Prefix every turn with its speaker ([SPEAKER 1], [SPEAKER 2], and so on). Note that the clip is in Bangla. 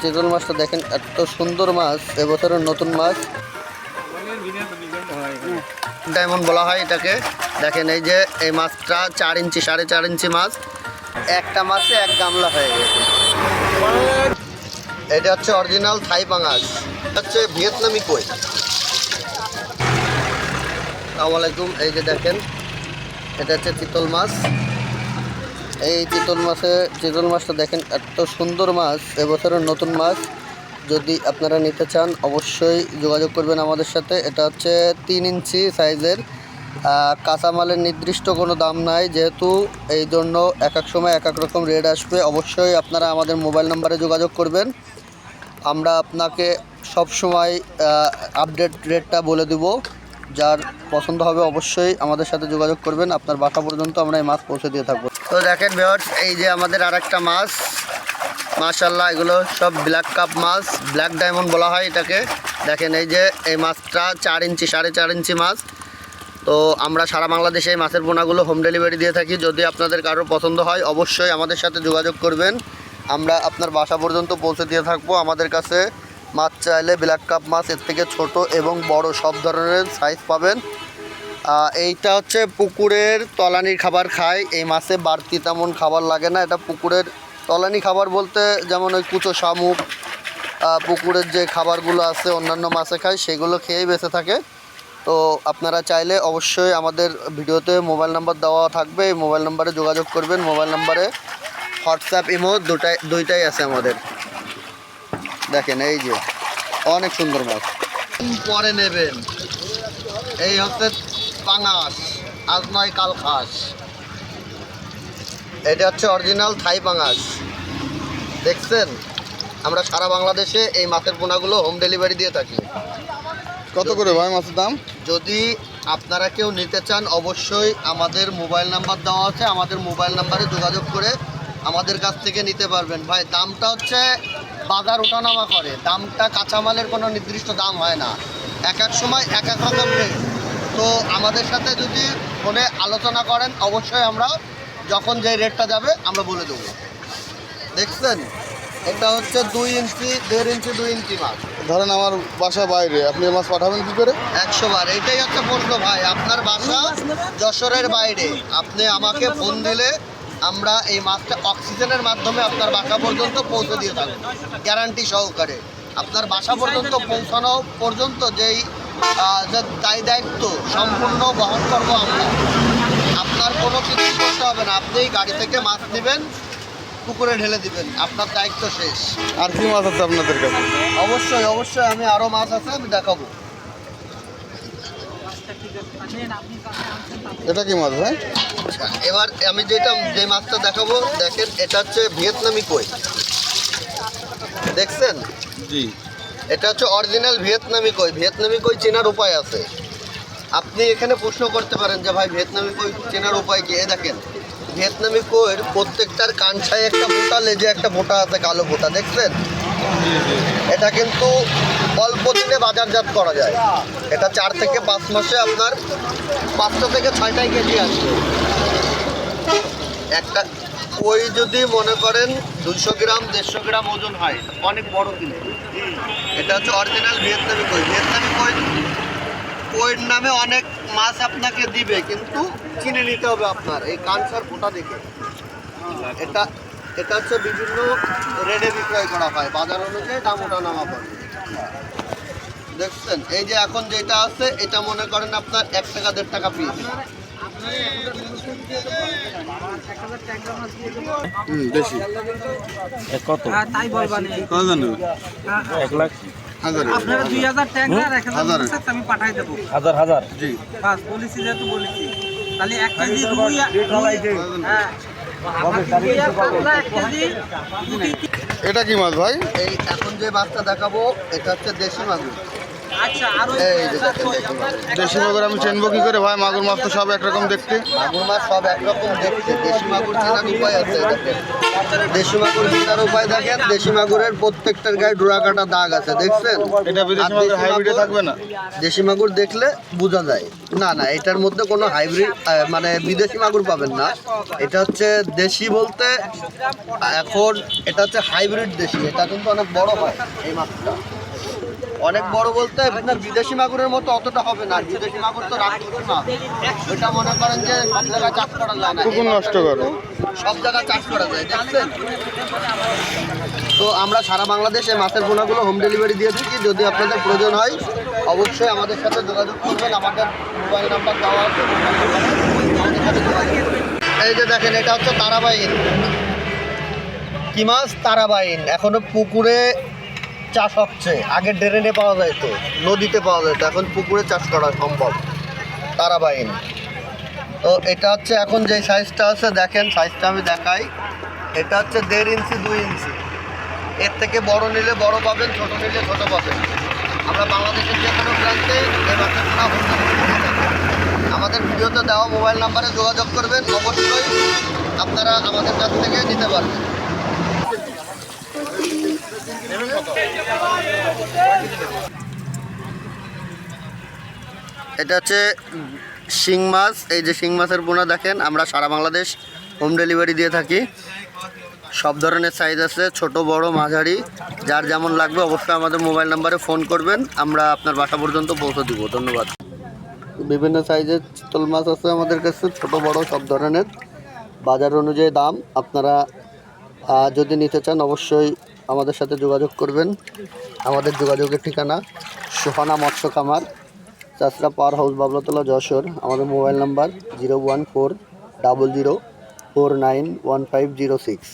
[SPEAKER 1] চিতল মাছটা দেখেন, এত সুন্দর মাছ, এবছরের নতুন মাছ। ডায়মন্ড বলা হয় এটাকে। দেখেন এই যে, এই মাছটা চার ইঞ্চি, সাড়ে চার ইঞ্চি মাছ। একটা মাছে এক গামলা হয়ে গেছে। এটা হচ্ছে অরিজিনাল থাই এটা হচ্ছে ভিয়েতনামি কই। আসসালামু আলাইকুম, এই যে দেখেন, এটা হচ্ছে চিতল মাছ। এই চিতল মাছে, চিতল মাছটা দেখেন এত সুন্দর মাছ, এবছরের নতুন মাছ। যদি আপনারা নিতে চান, অবশ্যই যোগাযোগ করবেন আমাদের সাথে। এটা হচ্ছে তিন ইঞ্চি সাইজের। কাঁচামালের নির্দিষ্ট কোনো দাম নাই, যেহেতু এই জন্য এক এক সময় এক এক রকম রেট আসবে। অবশ্যই আপনারা আমাদের মোবাইল নাম্বারে যোগাযোগ করবেন। আমরা আপনাকে সব সময় আপডেট রেটটা বলে দেব। যার পছন্দ হবে অবশ্যই আমাদের সাথে যোগাযোগ করবেন। আপনার বাসা পর্যন্ত আমরা এই মাছ পৌঁছে দিয়ে থাকব। তো দেখেন ভিউয়ার্স, এই যে আমাদের আর একটা মাছ। মাশাল্লাহ এগুলো সব ব্ল্যাক কাপ মাছ ব্ল্যাক ডায়মন্ড বলা হয় এটাকে। দেখেন এই যে এই মাছটা চার ইঞ্চি, সাড়ে চার ইঞ্চি মাছ। তো আমরা সারা বাংলাদেশে এই মাছের পোনাগুলো হোম ডেলিভারি দিয়ে থাকি। যদি আপনাদের কারোর পছন্দ হয়, অবশ্যই আমাদের সাথে যোগাযোগ করবেন। আমরা আপনার বাসা পর্যন্ত পৌঁছে দিয়ে থাকব। আমাদের কাছে মাছ চাইলে ব্ল্যাক কাপ মাছ এর থেকে ছোট এবং বড়, সব ধরনের সাইজ পাবেন। এইটা হচ্ছে পুকুরের তলানির খাবার খায়। এই মাছে বাড়তি তেমন খাবার লাগে না। এটা পুকুরের তলানি খাবার বলতে যেমন ওই কুচো শামুক পুকুরের যে খাবারগুলো আছে, অন্যান্য মাছে খায়, সেগুলো খেয়েই বেঁচে থাকে। তো আপনারা চাইলে অবশ্যই আমাদের ভিডিওতে মোবাইল নাম্বার দেওয়া থাকবে। এই মোবাইল নাম্বারে যোগাযোগ করবেন। মোবাইল নাম্বারে হোয়াটসঅ্যাপ, ইমো দুটাই দুইটাই আছে আমাদের। দেখেন, এই যে, অনেক সুন্দর মাছ। পরে নেবেন। এই হচ্ছে পাঙাশ আজ নয় কাল খাস এটা হচ্ছে অরিজিনাল থাই পাঙাশ। দেখছেন? আমরা সারা বাংলাদেশে এই মাছের পোনাগুলো হোম ডেলিভারি দিয়ে থাকি।
[SPEAKER 2] কত করে ভাই মাছের দাম?
[SPEAKER 1] যদি আপনারা কেউ নিতে চান অবশ্যই আমাদের মোবাইল নাম্বার দেওয়া আছে। আমাদের মোবাইল নাম্বারে যোগাযোগ করে আমাদের কাছ থেকে নিতে পারবেন। ভাই দামটা হচ্ছে বাজার ওঠানামা করে। দামটা কাঁচামালের কোনো নির্দিষ্ট দাম হয় না। এক এক সময় এক এক রকম রেট তো আমাদের সাথে যদি ফোনে আলোচনা করেন অবশ্যই আমরা যখন যে রেটটা যাবে আমরা বলে দেবো। দেখছেন? এটা হচ্ছে দুই ইঞ্চি দেড় ইঞ্চি দুই ইঞ্চি মাছ।
[SPEAKER 2] ধরেন আমার বাসা বাইরে আপনি মাছ পাঠাবেন কি করে?
[SPEAKER 1] একশো বার। এটাই হচ্ছে প্রশ্ন ভাই আপনার বাসা যশোরের বাইরে। আপনি আমাকে ফোন দিলে আমরা এই মাছটা অক্সিজেনের মাধ্যমে আপনার বাসা পর্যন্ত পৌঁছে দিয়ে থাকব। গ্যারান্টি সহকারে। আপনার বাসা পর্যন্ত পৌঁছানো পর্যন্ত যেই যে দায় দায়িত্ব সম্পূর্ণ বহন করব আমরা। আপনার কোনো কিছু করতে হবে না। আপনি গাড়ি থেকে মাছ নেবেন পুকুরে ঢেলে দিবেন। আপনার দায়িত্ব শেষ।
[SPEAKER 2] আর কি মাছ আছে আপনাদের কাছে?
[SPEAKER 1] অবশ্যই অবশ্যই আমি আরও মাছ আছে আমি দেখাবো।
[SPEAKER 2] এটা কি মাছ ভাই?
[SPEAKER 1] এবার আমি যেটা যে মাছটা দেখাবো দেখেন এটা হচ্ছে ভিয়েতনামি কই। দেখছেন?
[SPEAKER 2] জি।
[SPEAKER 1] এটা হচ্ছে অরিজিনাল ভিয়েতনামি কই। ভিয়েতনামি কই চেনার উপায় আছে। আপনি এখানে প্রশ্ন করতে পারেন যে, ভাই, ভিয়েতনামি কই চেনার উপায় কি? এ দেখেন, ভিয়েতনামি কইয়ের প্রত্যেকটার কানছায় একটা বোটা, লেজে একটা বোটা আছে, কালো বোটা, দেখছেন? এটা কিন্তু অল্প দিনে বাজারজাত করা যায়। এটা চার থেকে পাঁচ মাসে আপনার পাঁচটা থেকে ছয়টাই কেজি আসবে। একটা কই যদি মনে করেন দুশো গ্রাম, দেড়শো গ্রাম ওজন হয়, অনেক বড় কিন্তু। এটা হচ্ছে অরিজিনাল ভিয়েতনামি কই ভিয়েতনামি কই কইর নামে অনেক মাছ আপনাকে দিবে, কিন্তু কিনে নিতে হবে আপনার। এই কানসার ফোটা দেখে। এটা এটা হচ্ছে বিভিন্ন রেটে বিক্রয় করা হয়। বাজার অনুযায়ী দাম ওঠা নামা পড়ে। দেখছেন? এই যে এখন যেটা আছে, এটা মনে করেন আপনার এক টাকা, দেড় টাকা পিস
[SPEAKER 3] কত?
[SPEAKER 4] হ্যাঁ তাই বলবানি
[SPEAKER 2] কত জানো
[SPEAKER 3] এক লাখ।
[SPEAKER 4] আপনারা দুই হাজার এক হাজার। আমি পাঠাই দেবো।
[SPEAKER 3] হাজার হাজার?
[SPEAKER 2] জি।
[SPEAKER 4] বাস বলেছি যেহেতু বলেছি। তাহলে এক কেজি রুই হ্যাঁ।
[SPEAKER 2] এটা কি মাছ ভাই?
[SPEAKER 1] এই এখন যে মাছটা দেখাবো এটা হচ্ছে দেশি
[SPEAKER 4] ওই
[SPEAKER 1] এই যে দেখেন দেশি মাগুর
[SPEAKER 2] দেশি মাগুর আমি চিনবো কি করে ভাই? মাগুর মাছ তো সব একরকম দেখতে।
[SPEAKER 1] মাগুর মাছ সব একরকম দেখতে। দেশি মাগুর চেনার উপায় আছে দেশি মাগুর কেনার উপায় দেখেন দেশি মাগুরের প্রত্যেকটার গায়ে ডোরা কাটা দাগ আছে দেখছেন?
[SPEAKER 2] এটা বিদেশি
[SPEAKER 1] আর
[SPEAKER 2] হাইব্রিডে থাকবে না।
[SPEAKER 1] দেশি মাগুর দেখলে বোঝা যায়। না না এটার মধ্যে কোনো হাইব্রিড মানে বিদেশি মাগুর পাবেন না। এটা হচ্ছে দেশি বলতে এখন এটা হচ্ছে হাইব্রিড দেশি। এটা কিন্তু অনেক বড় হয় এই মাছটা। অনেক বড় বলতে আপনার বিদেশি মাগুরের মতো অতটা হবে না বিদেশি মাগুর তো ওটা মনে করেন যে সব জায়গায় চাষ করা যায় না।
[SPEAKER 2] পুকুর নষ্ট করে।
[SPEAKER 1] সব জায়গায় চাষ করা যায় দেখছেন? তো আমরা সারা বাংলাদেশে মাছের পোনাগুলো হোম ডেলিভারি দিয়ে থাকি যদি আপনাদের প্রয়োজন হয় অবশ্যই আমাদের সাথে যোগাযোগ করবেন। আমাদের মোবাইল নাম্বার দেওয়া আছে। এই যে দেখেন এটা হচ্ছে তারাবাইন কি মাছ? তারাবাইন এখনও পুকুরে চাষ হচ্ছে। আগে ড্রেনে পাওয়া যেত নদীতে পাওয়া যেত এখন পুকুরে চাষ করা সম্ভব তারাবাইন তো এটা হচ্ছে এখন যে সাইজটা আছে, দেখেন, সাইজটা আমি দেখাই। এটা হচ্ছে দেড় ইঞ্চি, দুই ইঞ্চি। এর থেকে বড় নিলে বড় পাবেন, ছোট নিলে ছোট পাবেন। আমরা বাংলাদেশের যে কোনো প্রান্তে। আমাদের ভিডিওতে দেওয়া মোবাইল নাম্বারে যোগাযোগ করবেন, অবশ্যই আপনারা আমাদের কাছ থেকে নিতে পারবেন। এটা হচ্ছে শিং মাছ। এই যে শিং মাছের বোনা দেখেন, আমরা সারা বাংলাদেশ হোম ডেলিভারি দিয়ে থাকি। সব ধরনের সাইজ আছে, ছোট, বড়, মাঝারি। যার যেমন লাগবে অবশ্যই আমাদের মোবাইল নাম্বারে ফোন করবেন, আমরা আপনার বাসা পর্যন্ত পৌঁছে দিব। ধন্যবাদ। বিভিন্ন সাইজের চিতল মাছ আছে আমাদের কাছে, ছোট, বড়, সব ধরনের। বাজার অনুযায়ী দাম আপনারা যদি নিতে চান, অবশ্যই আমাদের সাথে যোগাযোগ করবেন। আমাদের যোগাযোগের ঠিকানা সোহানা মৎস্য খামার চাষরা পাওয়ার হাউস, বাবলাতলা, যশোর। আমাদের mobile number zero one four double zero four nine one five zero six.